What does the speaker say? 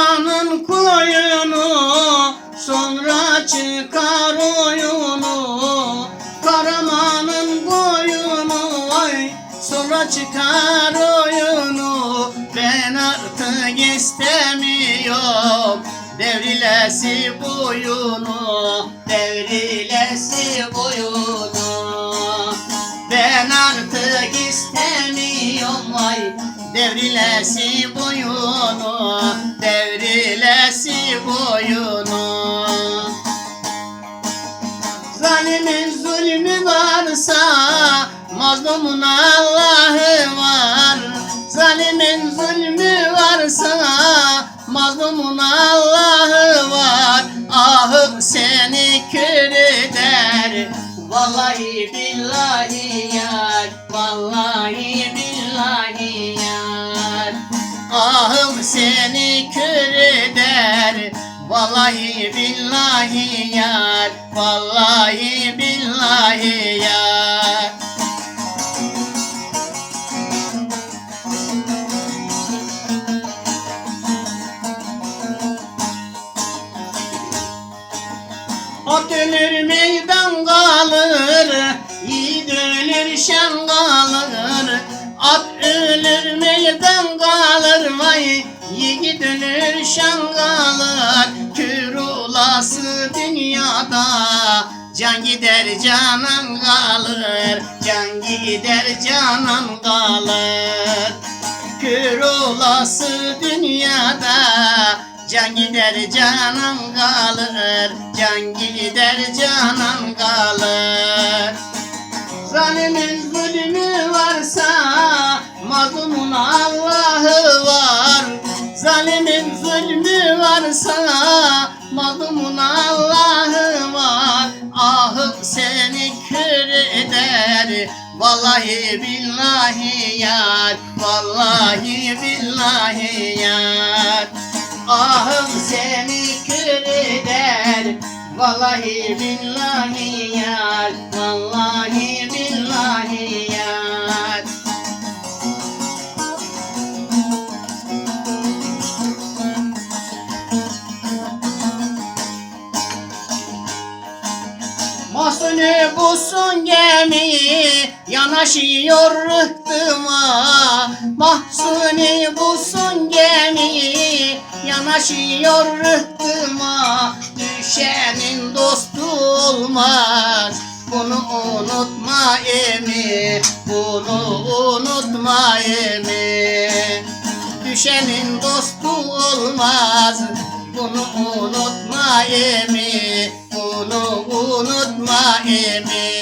Karamanın koyunu sonra çıkar oyunu. Karamanın boyunu vay sonra çıkar oyunu. Ben artık istemiyorum devrilesi boyunu devrilesi devrilesi boyunu devrilesi boyunu. Zalimin zulmü varsa mazlumun Allah'ı var. Zalimin zulmü varsa mazlumun Allah'ı var. Ahım seni kör Vallahi billahi yar Vallahi billahi Ahım seni kör eder. Vallahi billahi yar Vallahi billahi yar. At ölür meydan kalır Yiğit ölür şen kalır. At ölür meydan kalır Şen kalır Kür olası dünyada. Can gider canan kalır Can gider canan kalır. Kür olası dünyada Can gider canan kalır Can gider canan kalır. Zalimin zulmü varsa Mazlumun Vallahi billahi yar Vallahi billahi yar. Ahım seni kör eder Vallahi billahi yar Son gemi yanaşıyor rıhtıma. Mahsuni bu son gemi yanaşıyor rıhtıma. Düşenin dostu olmaz bunu unutma emi. Bunu unutma emi. Düşenin dostu olmaz Bunu unutma emi Bunu unutma emi